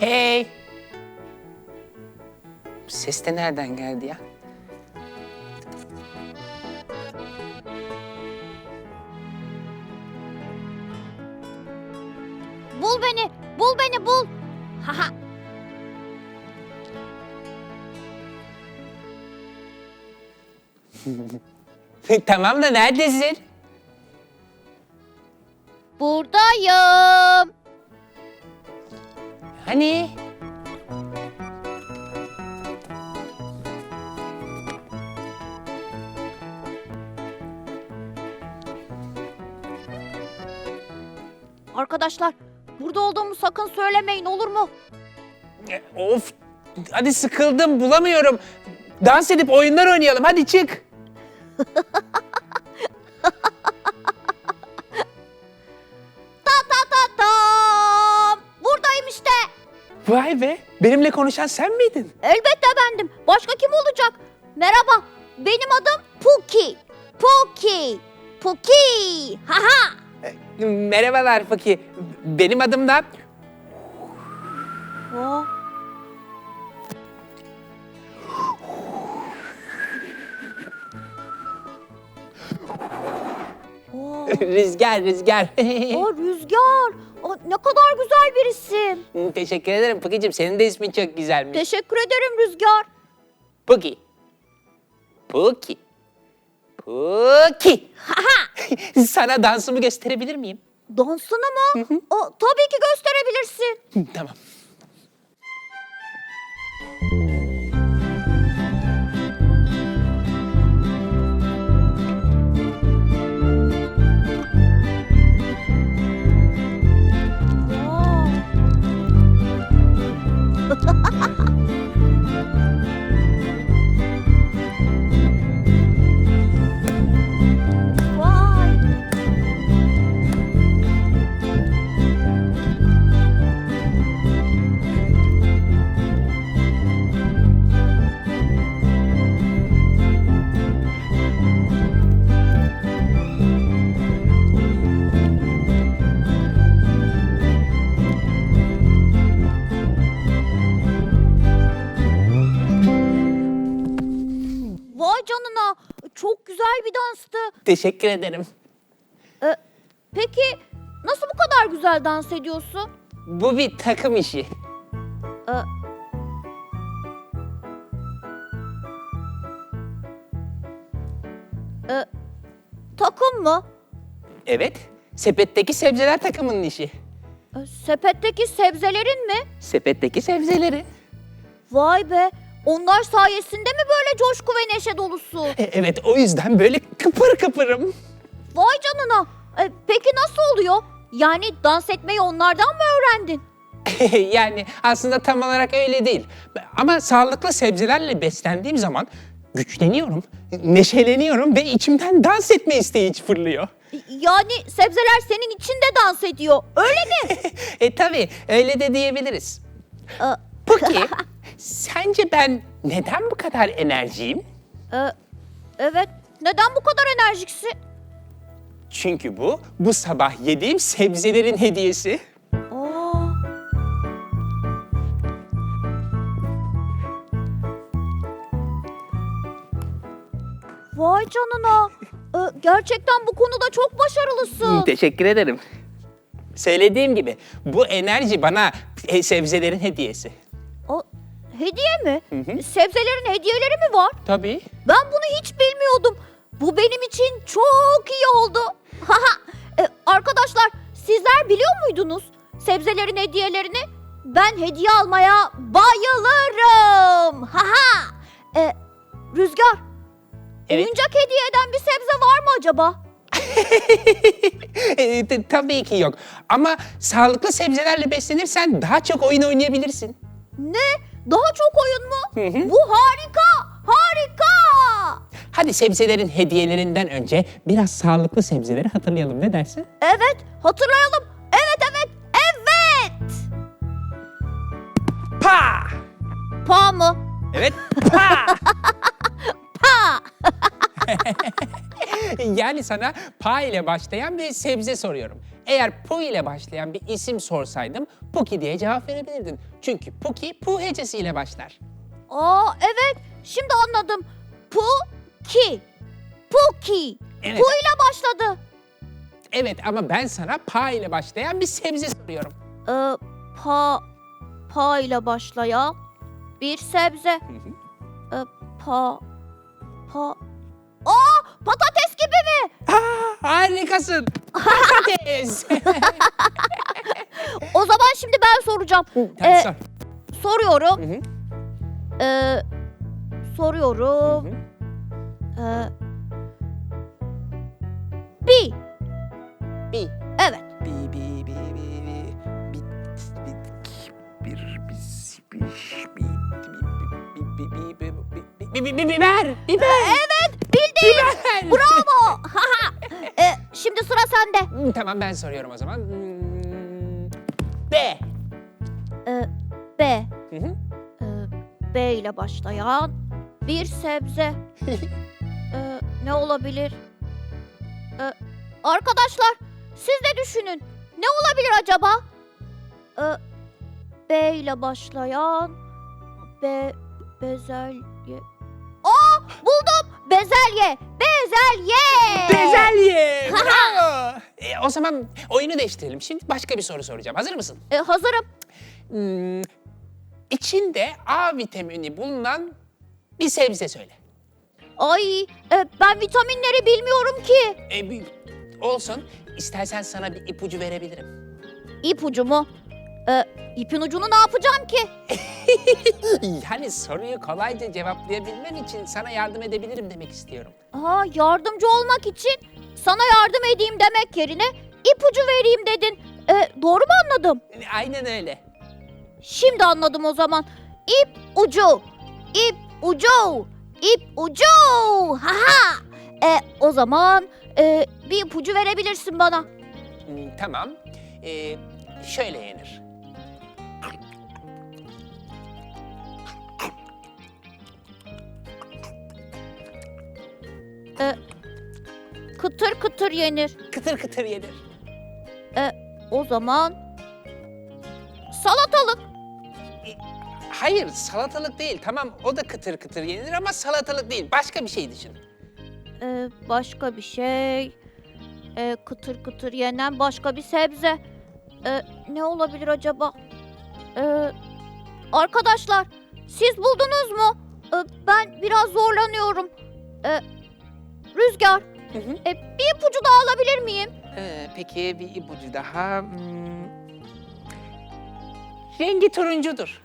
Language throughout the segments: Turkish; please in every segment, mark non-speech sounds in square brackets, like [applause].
Hey! Bu ses de nereden geldi ya? Bul beni, bul beni, bul. Haha. [laughs] tamam da neredesin? Buradayım. Hani? Arkadaşlar, burada olduğumu sakın söylemeyin olur mu? E, Of! Hadi sıkıldım, bulamıyorum. Dans edip oyunlar oynayalım, hadi çık. [laughs] Vay be, benimle konuşan sen miydin? Elbette bendim. Başka kim olacak? Merhaba. Benim adım Puki. Puki. Puki. Haha. Merhabalar Faki. Benim adım da... Oh. [laughs] Rüzgar, Rüzgar. Aa, Rüzgar. Aa, ne kadar güzel bir isim. Teşekkür ederim Faki'cim. Senin de ismin çok güzelmiş. Teşekkür ederim Rüzgar. Puki. Puki. Puki. [laughs] Sana dansımı gösterebilir miyim? Dansını mı? Aa, tabii ki gösterebilirsin. tamam. Teşekkür ederim. Ee, peki nasıl bu kadar güzel dans ediyorsun? Bu bir takım işi. Ee, Ee, takım mı? Evet. Sepetteki sebzeler takımının işi. Ee, sepetteki sebzelerin mi? Sepetteki sebzeleri. Vay be. Onlar sayesinde mi böyle coşku ve neşe dolusu? E, evet o yüzden böyle kıpır kıpırım. Vay canına. Ee, peki nasıl oluyor? Yani dans etmeyi onlardan mı öğrendin? [laughs] yani aslında tam olarak öyle değil. Ama sağlıklı sebzelerle beslendiğim zaman güçleniyorum, neşeleniyorum ve içimden dans etme isteği fırlıyor. Yani sebzeler senin için de dans ediyor. Öyle mi? [laughs] e tabii öyle de diyebiliriz. Ee, Peki [laughs] sence ben neden bu kadar enerjiyim? e, evet. Neden bu kadar enerjiksin? Çünkü bu bu sabah yediğim sebzelerin hediyesi. Aa. Vay canına. Ee, gerçekten bu konuda çok başarılısın. Teşekkür ederim. Söylediğim gibi bu enerji bana e, sebzelerin hediyesi. O, hediye mi? Sebzelerin hediyeleri mi var? Tabii. Ben bunu hiç bilmiyordum. Bu benim için çok iyi oldu. Haha. Ee, arkadaşlar sizler biliyor muydunuz sebzelerin hediyelerini? Ben hediye almaya bayılırım. Haha. Ee, Rüzgar, Evet. oyuncak hediye eden bir sebze var mı acaba? [laughs] E, t- tabii ki yok. Ama sağlıklı sebzelerle beslenirsen daha çok oyun oynayabilirsin. Ne? Daha çok oyun mu? Bu harika, harika. Hadi sebzelerin hediyelerinden önce biraz sağlıklı sebzeleri hatırlayalım. Ne dersin? Evet, hatırlayalım. Evet, evet, evet. Pa! Pa mı? Evet. [laughs] Pa! Pa. [laughs] yani sana pa ile başlayan bir sebze soruyorum. Eğer pu ile başlayan bir isim sorsaydım Puki diye cevap verebilirdin. Çünkü Puki pu hecesiyle başlar. Aa evet şimdi anladım. Puki. Puki. Evet. Pu ile başladı. Evet ama ben sana pa ile başlayan bir sebze soruyorum. Ee, pa pa ile başlayan bir sebze. Ee, pa pa Aa patates gibi mi? Aa, harikasın. Patates. [laughs] O zaman şimdi ben soracağım. Ee, sor. soruyorum. Hı hı. Ee, soruyorum. Hı hı. Ee, bi. Bir. Evet. Bi bi bi bi bi. Bit bit bir bis biş bi bi bi bi bi bi bi bi biber. Biber. Evet bildin. Biber. Bravo. Ee, şimdi sıra sende. Hmm, Tamam ben soruyorum o zaman. Hmm, B. Ee, B. Hı hı. Ee, B ile başlayan bir sebze. Ee, ne olabilir? Ee, arkadaşlar siz de düşünün. Ne olabilir acaba? Ee, B ile başlayan B bezelye. Aa buldum. Bezelye. Bezelye. Bezelye. [laughs] Bravo. E, o zaman oyunu değiştirelim. Şimdi başka bir soru soracağım. Hazır mısın? Ee, hazırım. Hmm, içinde A vitamini bulunan bir sebze söyle. Ay e, ben vitaminleri bilmiyorum ki. E, bir- olsun. İstersen sana bir ipucu verebilirim. İpucu mu? Ee, ipin ucunu ne yapacağım ki? [laughs] Yani soruyu kolayca cevaplayabilmen için sana yardım edebilirim demek istiyorum. Aa, yardımcı olmak için sana yardım edeyim demek yerine ipucu vereyim dedin. Ee, doğru mu anladım? E, Aynen öyle. Şimdi anladım o zaman. İp ucu, ip ucu, ip ucu. Ha ha. E, o zaman e, bir ipucu verebilirsin bana. Hmm, tamam. E, şöyle yenir. E, kıtır kıtır yenir. Kıtır kıtır yenir. E, o zaman salatalık. Hayır salatalık değil. Tamam o da kıtır kıtır yenir ama salatalık değil. Başka bir şey düşün. Ee, başka bir şey. Ee, kıtır kıtır yenen başka bir sebze. Ee, ne olabilir acaba? Ee, arkadaşlar siz buldunuz mu? Ee, ben biraz zorlanıyorum. Ee, Rüzgar Hı hı. e, bir ipucu daha alabilir miyim? Ee, peki bir ipucu daha. Hmm. Rengi turuncudur.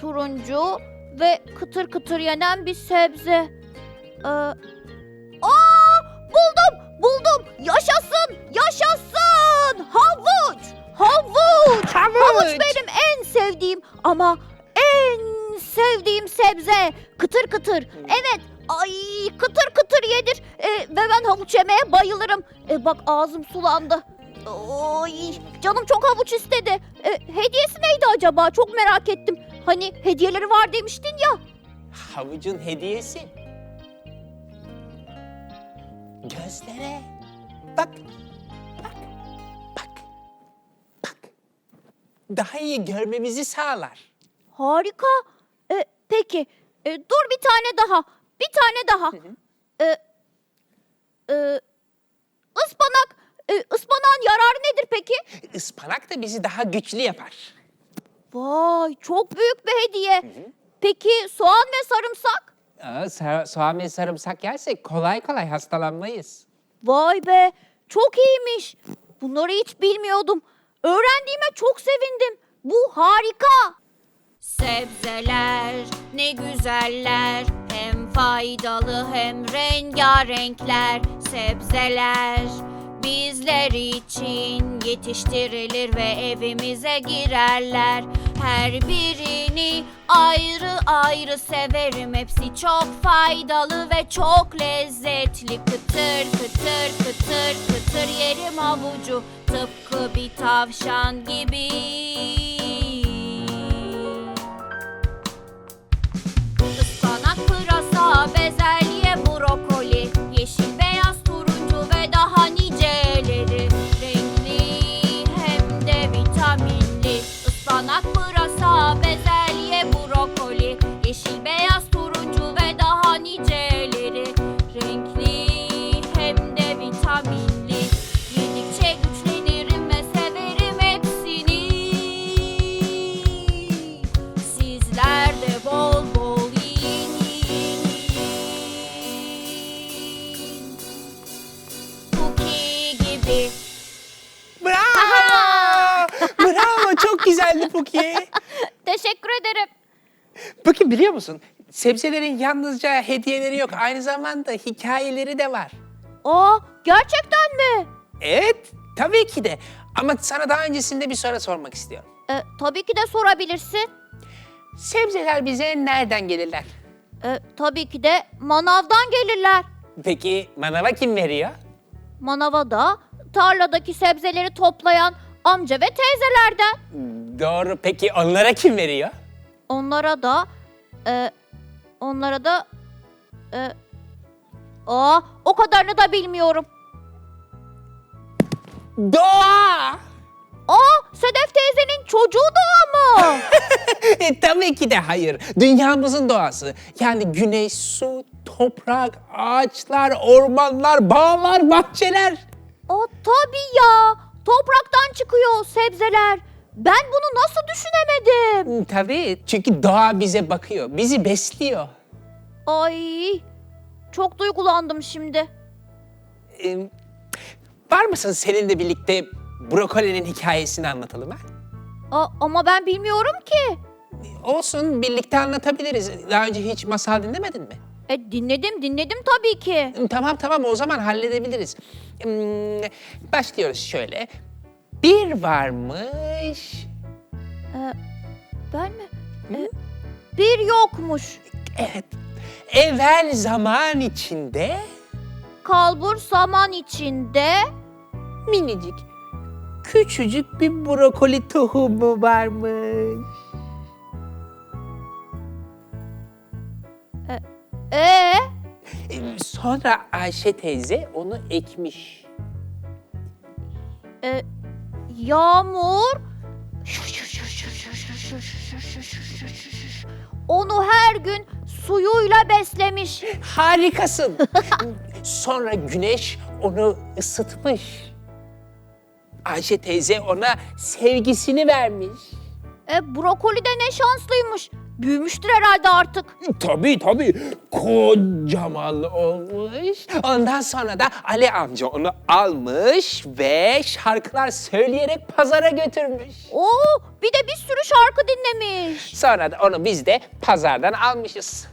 Turuncu ve kıtır kıtır yenen bir sebze. Ee, aa buldum buldum yaşasın yaşasın havuç havuç Havuç benim en sevdiğim ama en sevdiğim sebze. Kıtır kıtır. Evet. Ay kıtır kıtır yedir. E, ve ben havuç yemeye bayılırım. E, bak ağzım sulandı. Oy, canım çok havuç istedi. E, hediyesi neydi acaba? Çok merak ettim. Hani hediyeleri var demiştin ya. Havucun hediyesi. Gözlere. Bak. Bak. Bak. Bak. Daha iyi görmemizi sağlar. Harika. E, peki. E, dur bir tane daha. Bir tane daha. E, e, ıspanak. E, ıspanağın yararı nedir peki? Ispanak da bizi daha güçlü yapar. Vay çok büyük bir hediye. Peki soğan ve sarımsak? Aa, sa- soğan ve sarımsak yersek kolay kolay hastalanmayız. Vay be çok iyiymiş. Bunları hiç bilmiyordum. Öğrendiğime çok sevindim. Bu harika. Sebzeler ne güzeller. Hem faydalı hem rengarenkler. Sebzeler bizler için yetiştirilir ve evimize girerler. Her birini ayrı ayrı severim. Hepsi çok faydalı ve çok lezzetli. Kıtır kıtır kıtır kıtır yerim havucu. Tıpkı bir tavşan gibi. Güzeldi Puki. [laughs] Teşekkür ederim. Puki biliyor musun? Sebzelerin yalnızca hediyeleri yok. Aynı zamanda hikayeleri de var. Aa, gerçekten mi? Evet, tabii ki de. Ama sana daha öncesinde bir soru sormak istiyorum. E, tabii ki de sorabilirsin. Sebzeler bize nereden gelirler? E, tabii ki de manavdan gelirler. Peki manava kim veriyor? Manava da tarladaki sebzeleri toplayan amca ve teyzelerden. Doğru. Peki onlara kim veriyor? Onlara da e, onlara da e, aa, o kadarını da bilmiyorum. Doğa! Aa, Sedef teyzenin çocuğu Doğa mı? [laughs] E, tabii ki de hayır. Dünyamızın doğası. Yani güneş, su, toprak, ağaçlar, ormanlar, bağlar, bahçeler. Aa, tabii ya. Topraktan çıkıyor sebzeler. Ben bunu nasıl düşünemedim? Tabii çünkü doğa bize bakıyor, bizi besliyor. Ay, çok duygulandım şimdi. Ee, var mısın seninle birlikte brokolinin hikayesini anlatalım ha? Aa, ama ben bilmiyorum ki. Olsun birlikte anlatabiliriz. Daha önce hiç masal dinlemedin mi? E, dinledim dinledim tabii ki. Hmm, Tamam tamam o zaman halledebiliriz. Hmm, başlıyoruz şöyle. Bir varmış. E, ben mi? E, bir yokmuş. Evet. Evvel zaman içinde Kalbur saman içinde. minicik küçücük bir brokoli tohumu varmış. Ee, Ee, Sonra Ayşe teyze onu ekmiş. e, yağmur. Onu her gün suyuyla beslemiş. Harikasın. Sonra güneş onu ısıtmış. Ayşe teyze ona sevgisini vermiş. E, brokoli de ne şanslıymış. Büyümüştür herhalde artık. Tabii tabii. Kocaman olmuş. Ondan sonra da Ali amca onu almış ve şarkılar söyleyerek pazara götürmüş. Oo, bir de bir sürü şarkı dinlemiş. Sonra da onu biz de pazardan almışız.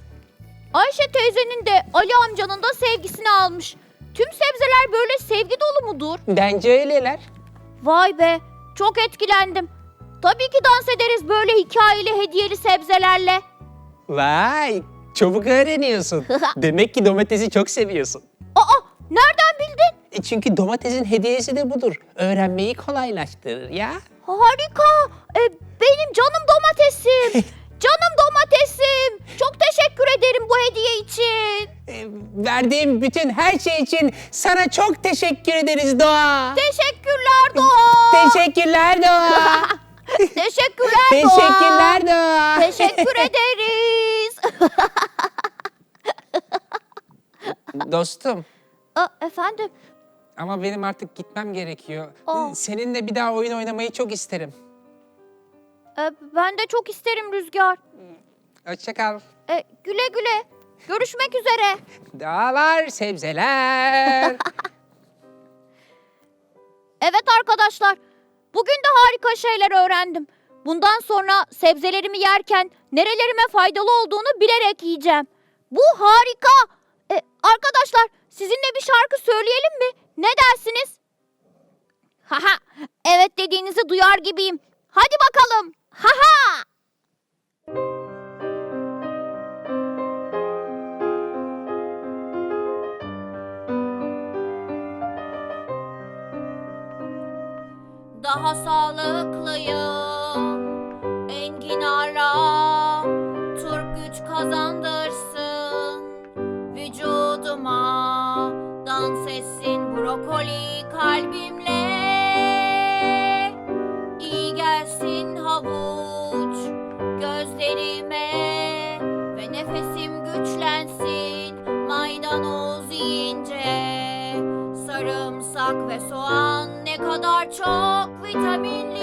Ayşe teyzenin de Ali amcanın da sevgisini almış. Tüm sebzeler böyle sevgi dolu mudur? Bence öyleler. Vay be, çok etkilendim. Tabii ki dans ederiz böyle hikayeli hediyeli sebzelerle. Vay, çabuk öğreniyorsun. [laughs] Demek ki domatesi çok seviyorsun. Aa, nereden bildin? E çünkü domatesin hediyesi de budur. Öğrenmeyi kolaylaştırır ya. Harika. E, benim canım domatesim. [laughs] canım domatesim. Çok teşekkür ederim bu hediye için. E, verdiğim bütün her şey için sana çok teşekkür ederiz Doğa. Teşekkürler Doğa. Teşekkürler Doğa. [laughs] Teşekkürler. Teşekkürler Doğa. Teşekkür ederiz. [laughs] Dostum Aa, efendim? ama benim artık gitmem gerekiyor. Aa. Seninle bir daha oyun oynamayı çok isterim. E, ben de çok isterim Rüzgar. Hoşça kal. E, güle güle. Görüşmek üzere. Dağlar, sebzeler. [laughs] Evet arkadaşlar. Bugün de harika şeyler öğrendim. Bundan sonra sebzelerimi yerken nerelerime faydalı olduğunu bilerek yiyeceğim. Bu harika. E, arkadaşlar sizinle bir şarkı söyleyelim mi? Ne dersiniz? Haha. Evet dediğinizi duyar gibiyim. Hadi bakalım. Haha. Daha sağlıklıyım. Enginarla turp güç kazandırsın. Vücuduma dans etsin brokoli çok vitaminli